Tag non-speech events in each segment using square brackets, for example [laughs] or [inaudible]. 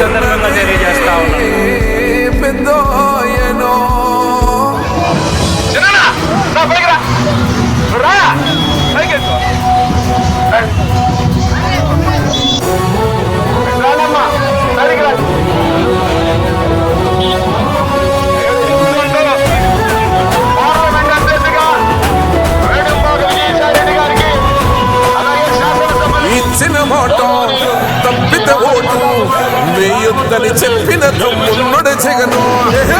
さよなら。Yeah. [laughs]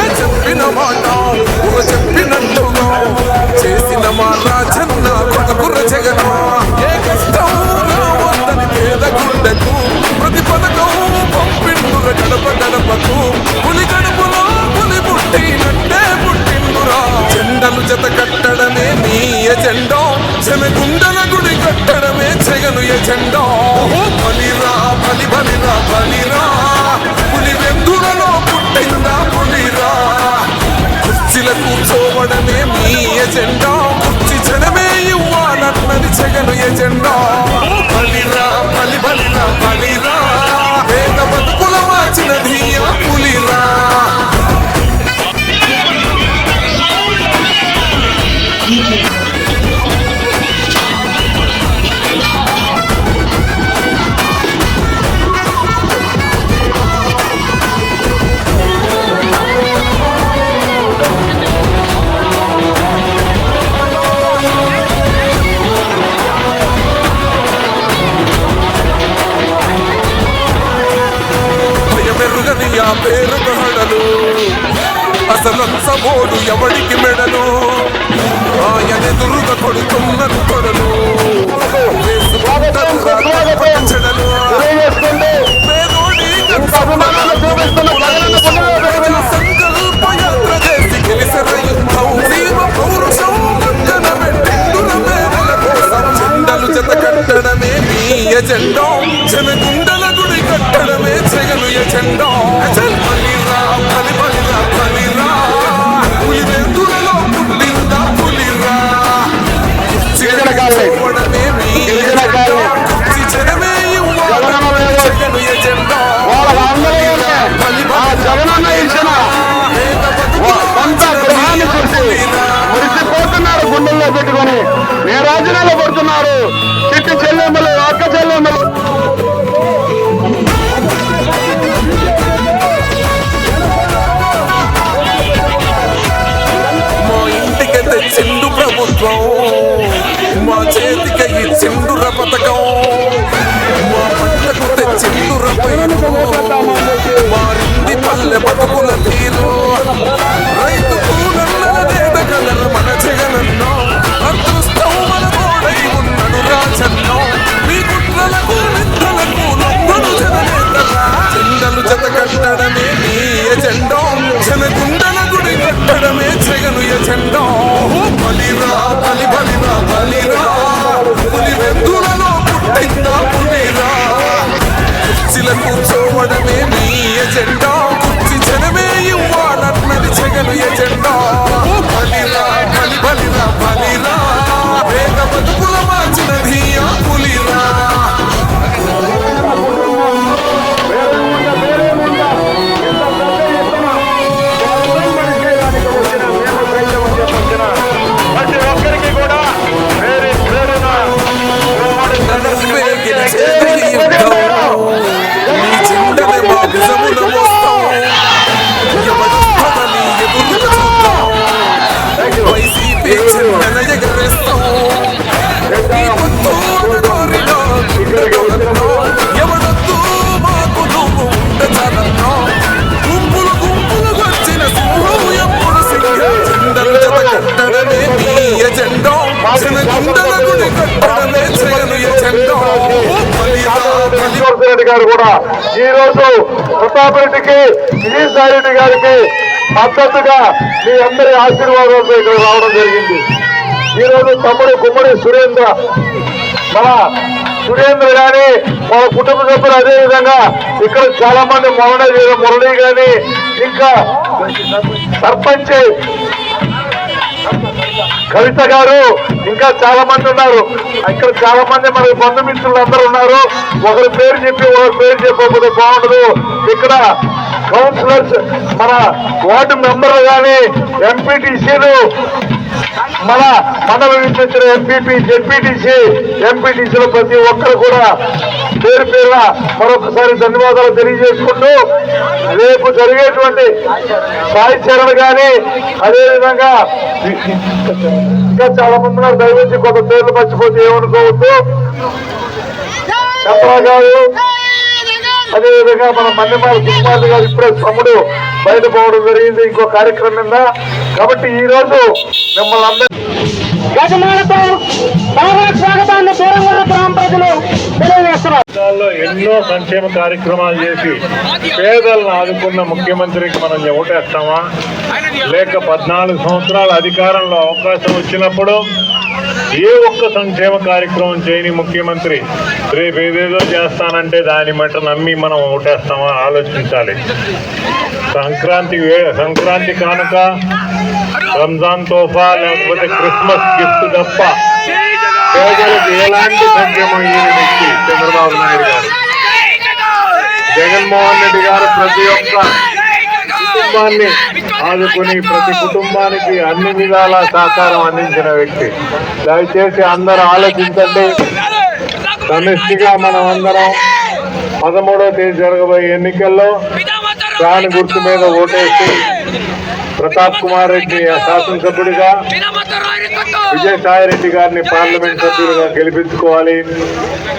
sei que no hi ha. నా పేరు తహడలు అసలు సబోడు ఎవడికి మెడలు? ఆయన దుర్గ కొడుతున్నారు కొడలు. చెడలు. రాజీనామా పడుతున్నారు చిట్టి చెల్లెమ్మలు అక్క చెల్లెమ్మలు. చిందు ప్రభుత్వం మా చేతికి చెండు చిందుర పథకం మా పంటకు తెచ్చిందుర పైరు మారింది పల్లె బతుకుల తీరు రైతు పూలన్నదే మన జగనన్నో. ఈ రోజు ప్రతాప్ రెడ్డికి గిరీష్ గారికి మద్దతుగా మీ అందరి ఆశీర్వాదంతో ఇక్కడ రావడం జరిగింది. ఈ రోజు తమ్ముడు గుమ్మడి సురేంద్ర మన సురేంద్ర గాని మన కుటుంబ సభ్యులు అదే విధంగా ఇక్కడ చాలా మంది మొరళి మురళి గాని ఇంకా సర్పంచ్ కవిత గారు ఇంకా చాలా మంది ఉన్నారు. ఇక్కడ చాలా మంది మన బంధుమిత్రులు అందరూ ఉన్నారు. ఒకరి పేరు చెప్పి ఒకరి పేరు చెప్పకపోతే బాగుండదు. ఇక్కడ కౌన్సిలర్స్ మన వార్డు మెంబర్లు కానీ ఎంపీటీసీలు మన మండలం నుంచి వచ్చిన ఎంపీపీ జెడ్పీటీసీ ఎంపీటీసీలు ప్రతి ఒక్కరు కూడా పేరు పేరున మరొకసారి ధన్యవాదాలు తెలియజేసుకుంటూ రేపు జరిగేటువంటి సాయి కానీ అదేవిధంగా ఇంకా చాలా మంది ఉన్నారు. దయవచ్చి కొంత పేర్లు మర్చిపోతే ఏమనుకోవద్దు. చంద్ర గారు అదేవిధంగా మన మన్నెమాల సుకుమార్ గారు ఇప్పుడే తమ్ముడు బయట పోవడం జరిగింది. ఇంకో కార్యక్రమం కాబట్టి ఈ రోజు మిమ్మల్ని అందరూ యజమానులతో స్వాగతాన్ని దూరంగా గ్రామ ప్రజలు తెలియజేస్తున్నారు. ఎన్నో సంక్షేమ కార్యక్రమాలు చేసి పేదలను ఆదుకున్న ముఖ్యమంత్రికి మనం ఓటేస్తామా? లేక పద్నాలుగు సంవత్సరాల అధికారంలో అవకాశం వచ్చినప్పుడు ఏ ఒక్క సంక్షేమ కార్యక్రమం చేయని ముఖ్యమంత్రి రేపు ఏదేదో చేస్తానంటే దాని మట్ట నమ్మి మనం ఓటేస్తామా ఆలోచించాలి. సంక్రాంతి వే- సంక్రాంతి కానుక రంజాన్ తోఫా లేకపోతే క్రిస్మస్ గిఫ్ట్ తప్ప ప్రజలకు ఎలాంటి సంక్షేమం వ్యక్తి చంద్రబాబు నాయుడు గారు. జగన్మోహన్ రెడ్డి గారు ప్రతి ఒక్క కుటుంబాన్ని ఆదుకుని ప్రతి కుటుంబానికి అన్ని విధాల సహకారం అందించిన వ్యక్తి. దయచేసి అందరూ ఆలోచించండి. సమిష్టిగా మనం అందరం పదమూడవ తేదీ జరగబోయే ఎన్నికల్లో దాని గుర్తు మీద ఓటేసి ప్రతాప్ కుమార్ రెడ్డి శాసనసభ్యుడిగా విజయసాయి రెడ్డి గారిని పార్లమెంట్ సభ్యుడిగా గెలిపించుకోవాలి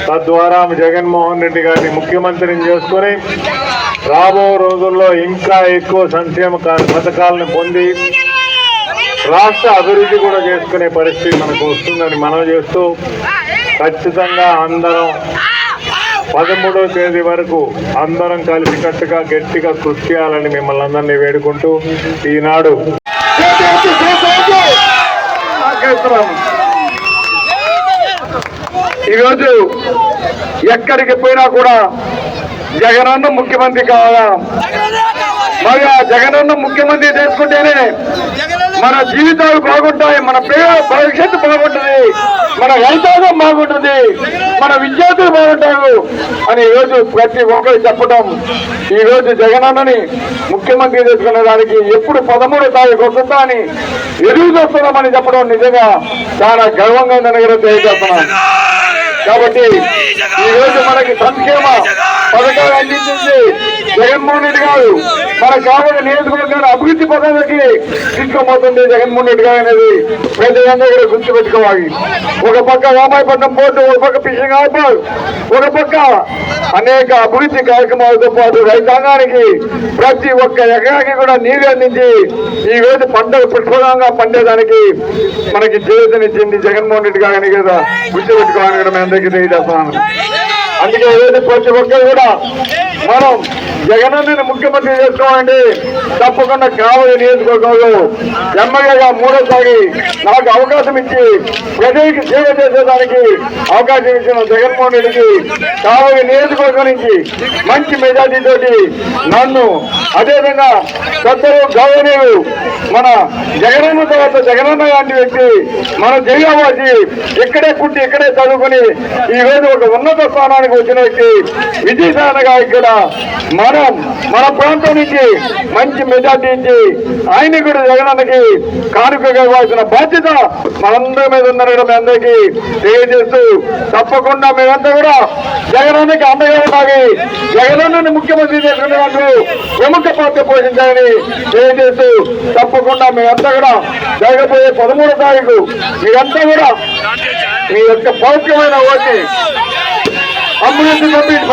తద్వారా జగన్మోహన్ రెడ్డి గారిని ముఖ్యమంత్రిని చేసుకొని రాబో రోజుల్లో ఇంకా ఎక్కువ సంక్షేమ పథకాలను పొంది రాష్ట్ర అభివృద్ధి కూడా చేసుకునే పరిస్థితి మనకు వస్తుందని మనం చేస్తూ ఖచ్చితంగా అందరం పదమూడవ తేదీ వరకు అందరం కలిసికట్టుగా గట్టిగా కృషి చేయాలని మిమ్మల్ని అందరినీ వేడుకుంటూ ఈనాడు ఈరోజు ఎక్కడికి పోయినా కూడా జగనన్న ముఖ్యమంత్రి కావాలా? మరి ఆ జగనన్న ముఖ్యమంత్రి చేసుకుంటేనే మన జీవితాలు బాగుంటాయి మన పేద భవిష్యత్తు బాగుంటుంది మన రైతాంగం బాగుంటుంది మన విద్యార్థులు బాగుంటారు అని ఈరోజు రోజు ప్రతి ఒక్కరు చెప్పడం ఈరోజు జగన్ జగనన్నని ముఖ్యమంత్రి చేసుకునే దానికి ఎప్పుడు పదమూడో తారీఖు వస్తుందా అని ఎదురు చూస్తున్నామని చెప్పడం నిజంగా చాలా గర్వంగా ఉందని కూడా తెలియజేస్తున్నాను కాబట్టి ఈ రోజు మనకి సంక్షేమ పథకాలు అందించింది జగన్మోహన్ రెడ్డి గారు. మన కావాలి నియోజకవర్గాన్ని అభివృద్ధి పథకాలకి తీసుకోబోతుంది జగన్మోహన్ రెడ్డి గారు అనేది ప్రజలందరూ కూడా గుర్తుపెట్టుకోవాలి. ఒక పక్క రామాయపట్నం పోర్టు ఒక పక్క ఫిషింగ్ హార్బర్ ఒక పక్క అనేక అభివృద్ధి కార్యక్రమాలతో పాటు రైతాంగానికి ప్రతి ఒక్క ఎకరానికి కూడా నీరు అందించి ఈ రోజు పంటలు పుష్పంగా పండేదానికి మనకి చేతనిచ్చింది జగన్మోహన్ రెడ్డి గారిని కదా గుర్తుపెట్టుకోవాలని కూడా మేము అందరికీ తెలియజేస్తున్నాను. అందుకే ఏదైతే ప్రతి ఒక్కరు కూడా మనం జగనన్నని ముఖ్యమంత్రి చేసుకోమండి తప్పకుండా కావాలి నియోజకవర్గంలో ఎమ్మెల్యేగా మూడోసారి నాకు అవకాశం ఇచ్చి ప్రజలకు సేవ చేసేదానికి అవకాశం ఇచ్చిన జగన్మోహన్ రెడ్డికి కావాలి నియోజకవర్గం నుంచి మంచి మెజార్టీతోటి నన్ను అదేవిధంగా పెద్దలు గౌరవనీయులు మన జగనన్న తర్వాత జగనన్న లాంటి వ్యక్తి మన జిల్లావాసి ఇక్కడే పుట్టి ఇక్కడే చదువుకుని ఈ రోజు ఒక ఉన్నత స్థానానికి వచ్చిన వ్యక్తి విజయసాయిగా ఇక్కడ మనం మన ప్రాంతం నుంచి మంచి మెజార్టీ ఇచ్చి ఆయన కూడా జగనన్నకి కానుకగా ఇవ్వాల్సిన బాధ్యత మనందరి మీద ఉందని మీ అందరికీ తెలియజేస్తూ తప్పకుండా మేమంతా కూడా జగనన్నకి అండగా ఉండాలి. జగనన్నని ముఖ్యమంత్రి చేసుకునే వాళ్ళు ప్రముఖ పాత్ర పోషించాలని తెలియజేస్తూ తప్పకుండా మేమంతా కూడా జరగబోయే పదమూడో తారీఖు మీరంతా కూడా మీ యొక్క పౌక్యమైన ఓటి అభివృద్ధి పంపించి